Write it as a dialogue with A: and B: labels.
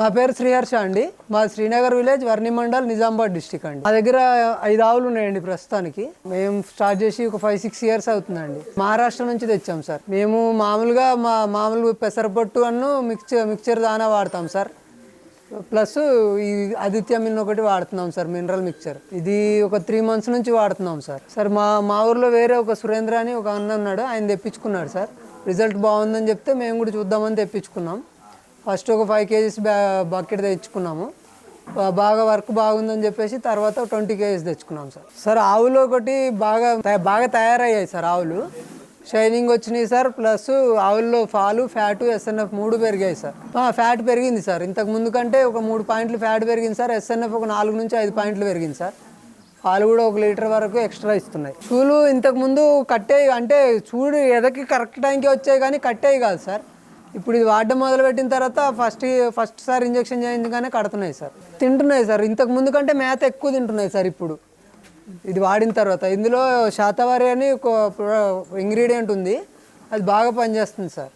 A: మా పేరు శ్రీహర్ష అండి. మా శ్రీనగర్ విలేజ్ వర్ణి మండల్ నిజామాబాద్ డిస్టిక్ అండి. మా దగ్గర ఐదు ఆవులు ఉన్నాయండి ప్రస్తుతానికి. మేము స్టార్ట్ చేసి ఒక ఫైవ్ సిక్స్ ఇయర్స్ అవుతుందండి. మహారాష్ట్ర నుంచి తెచ్చాం సార్. మేము మామూలుగా మా మామూలు పెసరపట్టు అన్ను మిక్చర్ మిక్చర్ దానా వాడతాం సార్. ప్లస్ ఈ ఆదిత్య మిన్ ఒకటి వాడుతున్నాం సార్ మినరల్ మిక్చర్. ఇది ఒక త్రీ మంత్స్ నుంచి వాడుతున్నాం సార్. సార్ మా మా ఊర్లో వేరే ఒక సురేంద్ర అని ఒక అన్న ఉన్నాడు. ఆయన తెప్పించుకున్నాడు సార్. రిజల్ట్ బాగుందని చెప్తే మేము కూడా చూద్దామని తెప్పించుకున్నాం. ఫస్ట్ ఒక ఫైవ్ కేజీస్ బకెట్ తెచ్చుకున్నాము. బాగా వర్క్ బాగుందని చెప్పేసి తర్వాత ట్వంటీ కేజీస్ తెచ్చుకున్నాం సార్. సార్ ఆవులు ఒకటి బాగా బాగా తయారయ్యాయి సార్ ఆవులు. షైనింగ్ వచ్చినాయి సార్ ప్లస్ ఆవుల్లో ఫాలు ఫ్యాటు ఎస్ఎన్ఎఫ్ మూడు పెరిగాయి సార్. ఫ్యాట్ పెరిగింది సార్. ఇంతకు ముందు కంటే ఒక మూడు పాయింట్లు ఫ్యాట్ పెరిగింది సార్. ఎస్ఎన్ఎఫ్ ఒక నాలుగు నుంచి ఐదు పాయింట్లు పెరిగింది సార్. పాలు కూడా ఒక లీటర్ వరకు ఎక్స్ట్రా ఇస్తున్నాయి. చూలు ఇంతకు ముందు అంటే చూడు ఎదకి కరెక్ట్ టైంకి వచ్చాయి కానీ కట్టేవి కాదు సార్. ఇప్పుడు ఇది వాడడం మొదలుపెట్టిన తర్వాత ఫస్ట్ ఫస్ట్ సార్ ఇంజెక్షన్ చేయించగానే కడుతున్నాయి సార్. తింటున్నాయి సార్. ఇంతకు ముందు కంటే మేత ఎక్కువ తింటున్నాయి సార్ ఇప్పుడు. ఇది వాడిన తర్వాత. ఇందులో శాతవారి అని ఒక ఇంగ్రీడియంట్ ఉంది. అది బాగా పనిచేస్తుంది సార్.